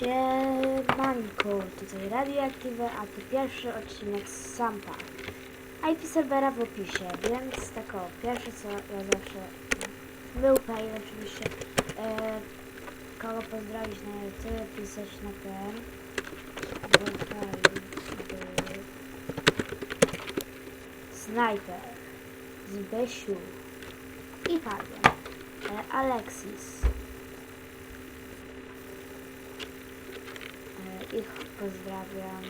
Siemanko, tutaj Radioaktywe, a to pierwszy odcinek z Sampa. IP serwera w opisie, więc tak o, pierwsze co ja zawsze był fail oczywiście. E, kogo pozdrowić na YouTube, pisać na ten. Był fail, był Sniper, Zbysiu i Fabian, e, Alexis. E, Ich pozdrawiam.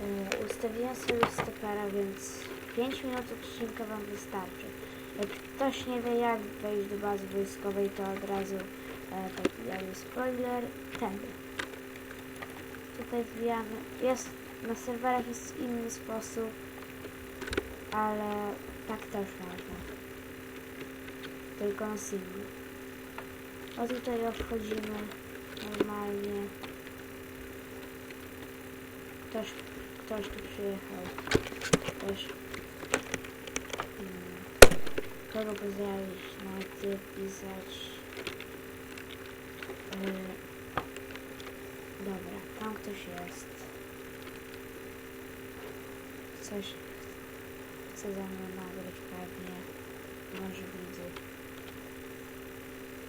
E, Ustawiłem sobie stopera, więc 5 minut odcinka Wam wystarczy. Jak ktoś nie wie jak wejść do bazy wojskowej, to od razu e, taki jakby spoiler, tędy. Tutaj wbijamy. Jest, na serwerach jest inny sposób, ale tak też można. Tylko na singlu. O tutaj obchodzimy normalnie. Ktoś, ktoś tu przyjechał. Też. mm, Kogo pozdrawić? Najpierw pisać. Yy, dobra, tam ktoś jest. Coś mną nagrać pewnie. Może widzę.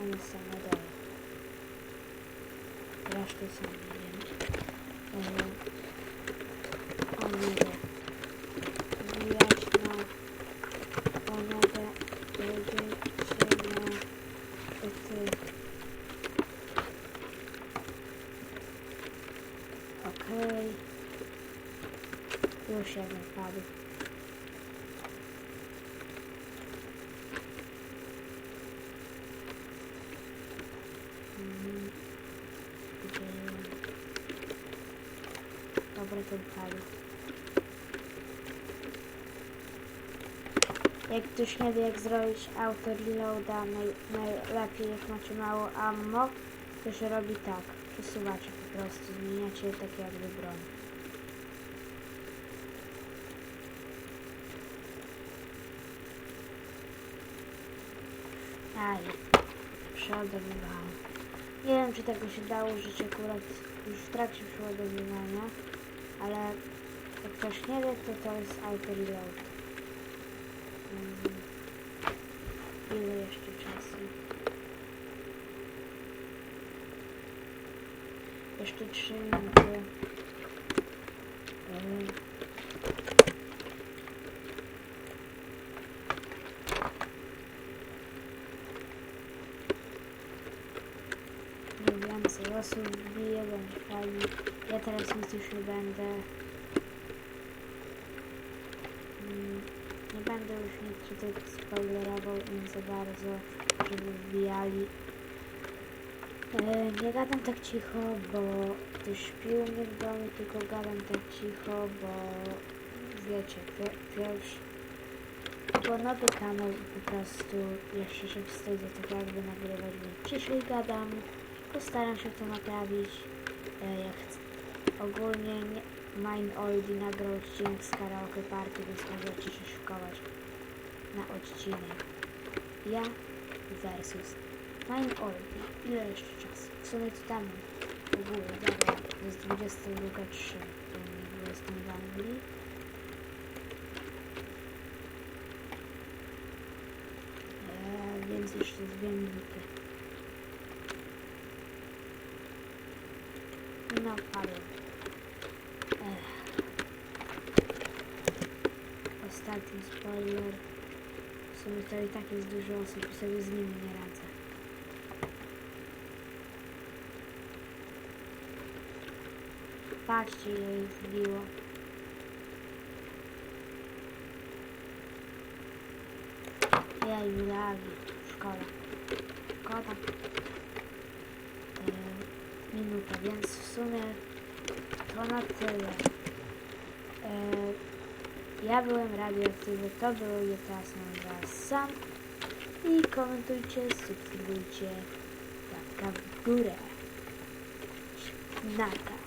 On jest tam na dole. Reszty są nie wiem. Yy, on jedzie. Zbijać na planetę. Jedzie się na ty. Okej. Już jeden padł. Mhm. Gdzie... Dobra, ten. Jak ktoś nie wie jak zrobić auto reloada, naj, najlepiej jak macie mało ammo, to się robi tak. Przesuwacie po prostu, zmieniacie tak jakby broń. Aj, przeładowywałem. Nie wiem czy tego się dało użyć akurat już w trakcie przeładowywania, ale jak ktoś nie wie to to jest auto reload. Mm. Ile jeszcze czasu? Jeszcze 3 minuty. Yy. Nie więcej osób wbije, będzie fajnie. Ja teraz nic już nie będę. Mm, Nie będę już nic tutaj spoilerował im za bardzo, żeby wbijali. E, nie gadam tak cicho, bo ktoś śpił mnie w domu, tylko gadam tak cicho, bo wiecie, pie- pierwszy, bo nowy kanał i po prostu jeszcze się wstydzę tak jakby nagrywać, więc ciszej gadam, postaram się to naprawić, e, jak chcę. Ogólnie nie, Mine Oldie nagrał odcinek z karaoke party, więc możecie się szykować na odcinek. Ja versus Mine Oldie. Ile jeszcze czasu? W sumie to tam w ogóle, dobra, jest 22.03, to nie jestem w Anglii. Eee, więc jeszcze dwie minuty. No, padłem. Ech. Ostatni spoiler. W sumie to i tak jest dużo osób i sobie z nimi nie radzę. Patrzcie, ich wbiło. Jej, lagi w szkole. Szkoda. Minuta, więc w sumie to na tyle. E, ja byłem radioaktywny, to było GTA San Andreas sam. I komentujcie, subskrybujcie, łapka w górę. Naka.